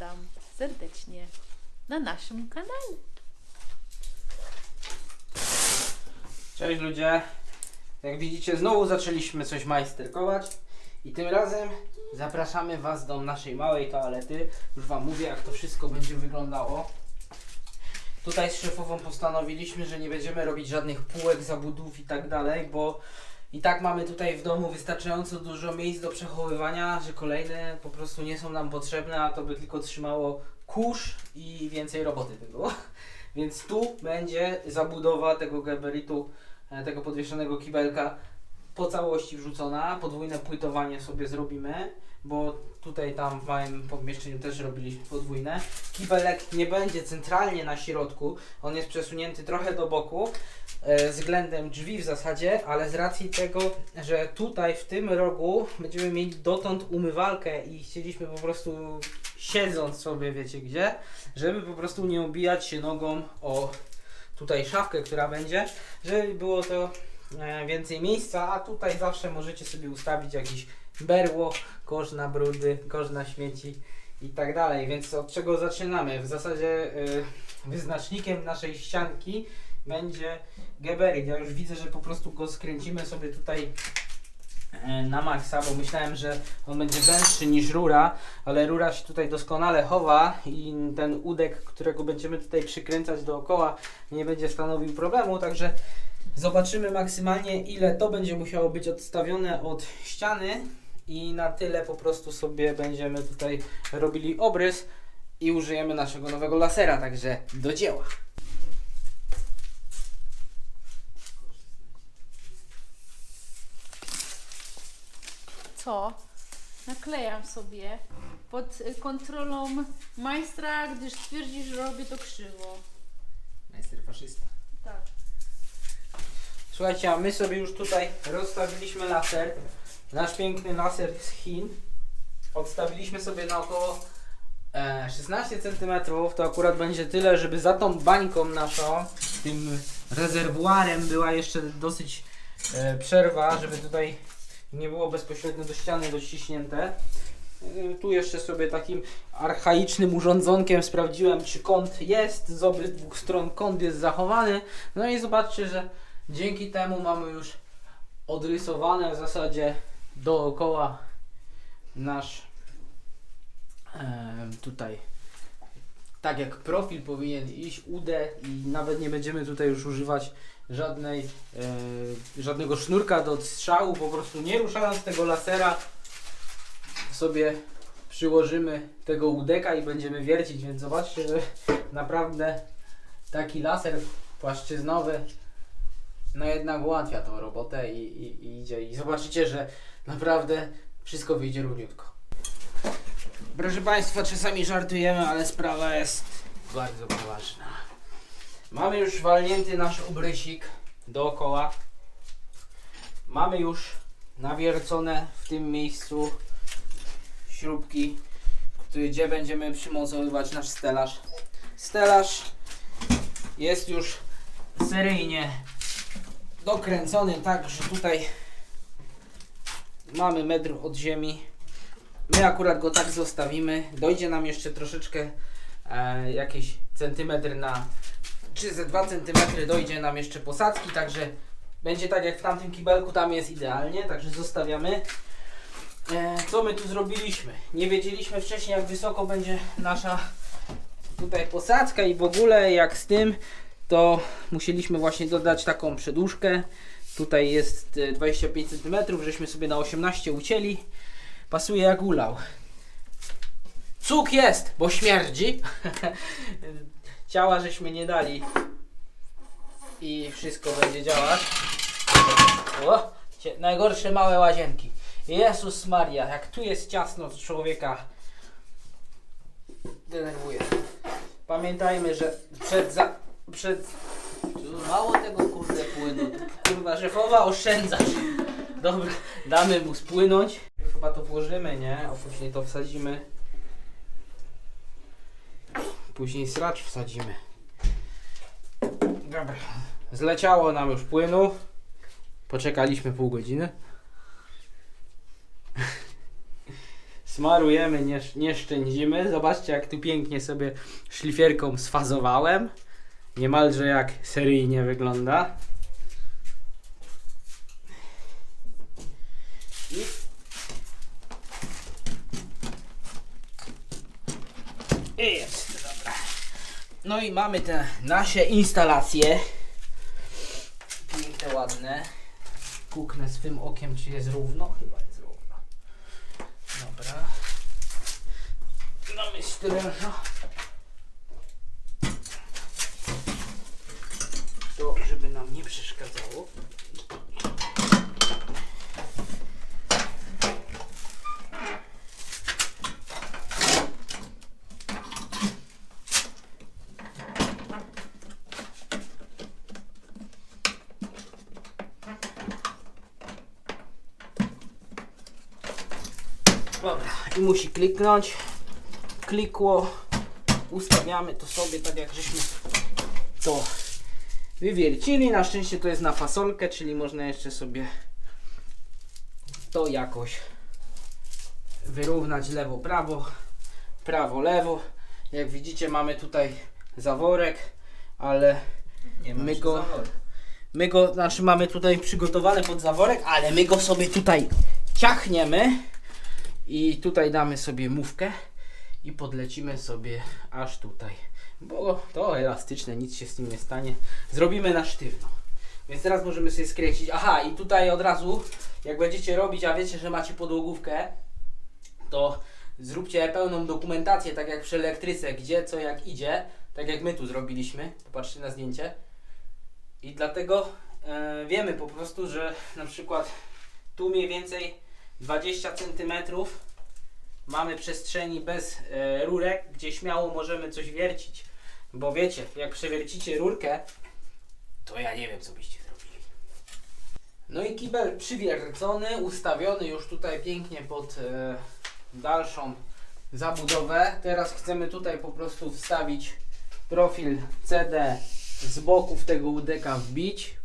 witam serdecznie na naszym kanale. Cześć ludzie. Jak widzicie, znowu zaczęliśmy coś majsterkować i tym razem zapraszamy Was do naszej małej toalety. Już Wam mówię, jak to wszystko będzie wyglądało. Tutaj z szefową postanowiliśmy, że nie będziemy robić żadnych półek, zabudów i tak dalej, bo i tak mamy tutaj w domu wystarczająco dużo miejsc do przechowywania, że kolejne po prostu nie są nam potrzebne, a to by tylko trzymało kurz i więcej roboty by było. Więc tu będzie zabudowa tego gabaritu, e, tego podwieszonego kibelka po całości wrzucona. Podwójne płytowanie sobie zrobimy, bo tutaj tam w małym pomieszczeniu też robiliśmy podwójne. Kibelek nie będzie centralnie na środku, on jest przesunięty trochę do boku e, względem drzwi w zasadzie, ale z racji tego, że tutaj w tym rogu będziemy mieli dotąd umywalkę i chcieliśmy po prostu siedząc sobie, wiecie gdzie, żeby po prostu nie obijać się nogą o tutaj szafkę, która będzie, żeby było to więcej miejsca, a tutaj zawsze możecie sobie ustawić jakiś berło, kosz na brudy, kosz na śmieci i tak dalej. Więc od czego zaczynamy? W zasadzie y, wyznacznikiem naszej ścianki będzie geberit. Ja już widzę, że po prostu go skręcimy sobie tutaj e, na maksa, bo myślałem, że on będzie węższy niż rura, ale rura się tutaj doskonale chowa i ten udek, którego będziemy tutaj przykręcać dookoła nie będzie stanowił problemu, także zobaczymy maksymalnie ile to będzie musiało być odstawione od ściany i na tyle po prostu sobie będziemy tutaj robili obrys i użyjemy naszego nowego lasera, także do dzieła. Co? Naklejam sobie pod kontrolą majstra, gdyż twierdzi, że robię to krzywo. Majster faszysta. Tak. Słuchajcie, a my sobie już tutaj rozstawiliśmy laser. Nasz piękny laser z Chin. Odstawiliśmy sobie na około e, 16 cm. To akurat będzie tyle, żeby za tą bańką naszą, tym rezerwuarem była jeszcze dosyć e, przerwa, żeby tutaj nie było bezpośrednio do ściany dociśnięte. E, Tu jeszcze sobie takim archaicznym urządzonkiem sprawdziłem, czy kąt jest. Z obydwu stron kąt jest zachowany. No i zobaczcie, że dzięki temu mamy już odrysowane w zasadzie dookoła nasz em, tutaj. Tak jak profil powinien iść, udę i nawet nie będziemy tutaj już używać żadnej, e, żadnego sznurka do strzału, po prostu nie ruszając tego lasera sobie przyłożymy tego udeka i będziemy wiercić, więc zobaczcie, że naprawdę taki laser płaszczyznowy no jednak ułatwia tą robotę i, i, i idzie i zobaczycie, że naprawdę wszystko wyjdzie równiutko. Proszę Państwa, czasami żartujemy, ale sprawa jest bardzo poważna. Mamy już walnięty nasz obrysik dookoła. Mamy już nawiercone w tym miejscu śrubki, gdzie będziemy przymocowywać nasz stelaż. Stelaż jest już seryjnie dokręcony tak, że tutaj mamy metr od ziemi. My akurat go tak zostawimy. Dojdzie nam jeszcze troszeczkę e, jakiś centymetr na czy ze 2 centymetry dojdzie nam jeszcze posadzki, także będzie tak jak w tamtym kibelku, tam jest idealnie, także zostawiamy. E, co my tu zrobiliśmy? Nie wiedzieliśmy wcześniej jak wysoko będzie nasza tutaj posadzka i w ogóle jak z tym to musieliśmy właśnie dodać taką przedłużkę. Tutaj jest e, 25 cm, żeśmy sobie na 18 ucięli. Pasuje jak ulał. Cuk jest, bo śmierdzi. Ciała żeśmy nie dali. I wszystko będzie działać. O, najgorsze małe łazienki. Jezus Maria, jak tu jest ciasno, to człowieka denerwuje. Pamiętajmy, że przed za... przed... Mało tego kurde płynu. Kurwa, szefowa oszczędzasz. Dobra, damy mu spłynąć. Chyba to włożymy, nie? A później to wsadzimy. Później sracz wsadzimy. Dobra. Zleciało nam już płynu. Poczekaliśmy pół godziny. smarujemy, nie, nie szczędzimy. Zobaczcie jak tu pięknie sobie szlifierką sfazowałem. Niemalże jak seryjnie wygląda. I jest, dobra. No i mamy te nasze instalacje. Piękne, ładne. Kuknę swym okiem, czy jest równo. Chyba jest równo. Dobra. Mamy stręża. To, żeby nam nie przeszkadzało. Dobra, i musi kliknąć. Klikło. Ustawiamy to sobie tak jak żeśmy to wywiercili. Na szczęście to jest na fasolkę, czyli można jeszcze sobie to jakoś wyrównać lewo, prawo, prawo, lewo. Jak widzicie mamy tutaj zaworek, ale My go-. My go, znaczy mamy tutaj przygotowany pod zaworek, ale my go sobie tutaj ciachniemy i tutaj damy sobie mówkę i podlecimy sobie aż tutaj. Bo to elastyczne, nic się z tym nie stanie. Zrobimy na sztywno. Więc teraz możemy sobie skręcić. Aha, i tutaj od razu, jak będziecie robić, a wiecie, że macie podłogówkę, to zróbcie pełną dokumentację, tak jak przy elektryce, gdzie, co, jak idzie. Tak jak my tu zrobiliśmy. Popatrzcie na zdjęcie. I dlatego e, wiemy po prostu, że na przykład tu mniej więcej 20 cm mamy przestrzeni bez e, rurek, gdzie śmiało możemy coś wiercić. Bo wiecie, jak przewiercicie rurkę, to ja nie wiem, co byście zrobili. No i kibel przywiercony, ustawiony już tutaj pięknie pod e, dalszą zabudowę. Teraz chcemy tutaj po prostu wstawić profil CD z boków tego udeka wbić,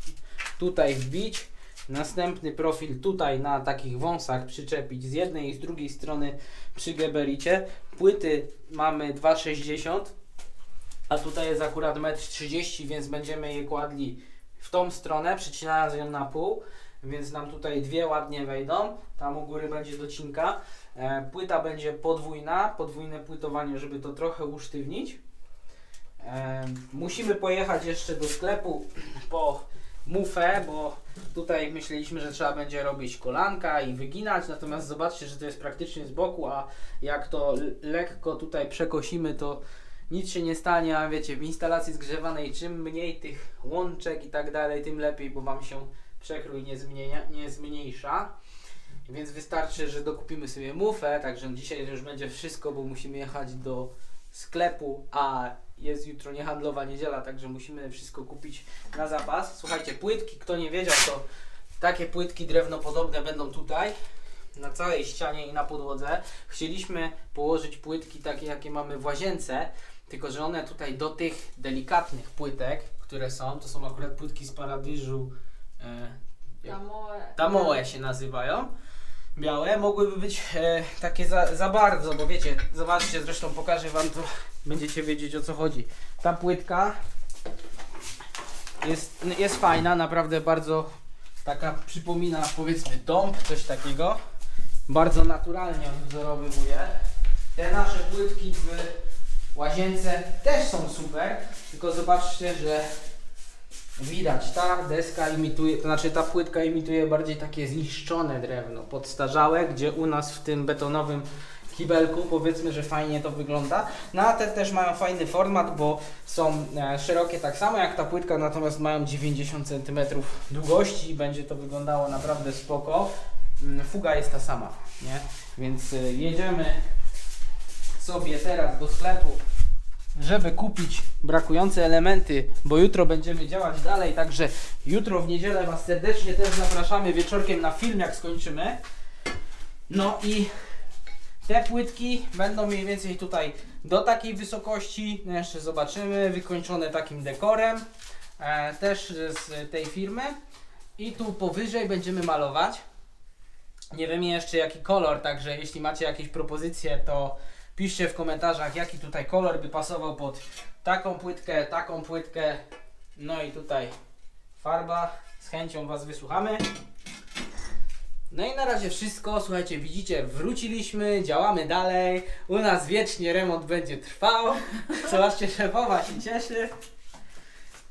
tutaj wbić, następny profil tutaj na takich wąsach przyczepić z jednej i z drugiej strony przy gebericie. Płyty mamy 2,60 a tutaj jest akurat 1,30 m, więc będziemy je kładli w tą stronę, przycinając ją na pół, więc nam tutaj dwie ładnie wejdą, tam u góry będzie docinka. E, płyta będzie podwójna, podwójne płytowanie, żeby to trochę usztywnić. E, musimy pojechać jeszcze do sklepu po mufę, bo tutaj myśleliśmy, że trzeba będzie robić kolanka i wyginać, natomiast zobaczcie, że to jest praktycznie z boku, a jak to lekko tutaj przekosimy, to nic się nie stanie, a wiecie, w instalacji zgrzewanej czym mniej tych łączek i tak dalej, tym lepiej, bo Wam się przekrój nie, zmienia, nie zmniejsza. Więc wystarczy, że dokupimy sobie mufę, także dzisiaj już będzie wszystko, bo musimy jechać do sklepu, a jest jutro niehandlowa niedziela, także musimy wszystko kupić na zapas. Słuchajcie, płytki, kto nie wiedział, to takie płytki drewnopodobne będą tutaj, na całej ścianie i na podłodze. Chcieliśmy położyć płytki takie, jakie mamy w łazience, tylko że one tutaj do tych delikatnych płytek, które są, to są akurat płytki z Paradyżu, e, Tamoe. Tamoe się nazywają. Białe mogłyby być e, takie za, za bardzo, bo wiecie, zobaczcie, zresztą pokażę wam to, będziecie wiedzieć o co chodzi. Ta płytka jest, jest fajna, naprawdę bardzo taka przypomina powiedzmy dąb, coś takiego. Bardzo naturalnie odwzorowywuje. Te nasze płytki w łazience też są super, tylko zobaczcie, że Widać, ta deska imituje, to znaczy ta płytka imituje bardziej takie zniszczone drewno, podstarzałe, gdzie u nas w tym betonowym kibelku powiedzmy, że fajnie to wygląda. No a te też mają fajny format, bo są e, szerokie tak samo jak ta płytka, natomiast mają 90 cm długości i będzie to wyglądało naprawdę spoko. Mm, Fuga jest ta sama, nie? Więc e, jedziemy sobie teraz do sklepu żeby kupić brakujące elementy, bo jutro będziemy działać dalej, także jutro w niedzielę Was serdecznie też zapraszamy wieczorkiem na film, jak skończymy. No i te płytki będą mniej więcej tutaj do takiej wysokości, no jeszcze zobaczymy, wykończone takim dekorem, e, też z tej firmy. I tu powyżej będziemy malować. Nie wiemy jeszcze jaki kolor, także jeśli macie jakieś propozycje, to piszcie w komentarzach jaki tutaj kolor by pasował pod taką płytkę, taką płytkę. No i tutaj farba. Z chęcią Was wysłuchamy. No i na razie wszystko. Słuchajcie, widzicie, wróciliśmy, działamy dalej. U nas wiecznie remont będzie trwał. Zobaczcie, szefowa się cieszy.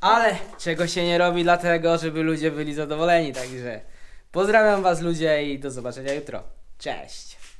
Ale czego się nie robi dlatego, żeby ludzie byli zadowoleni. Także pozdrawiam Was ludzie i do zobaczenia jutro. Cześć!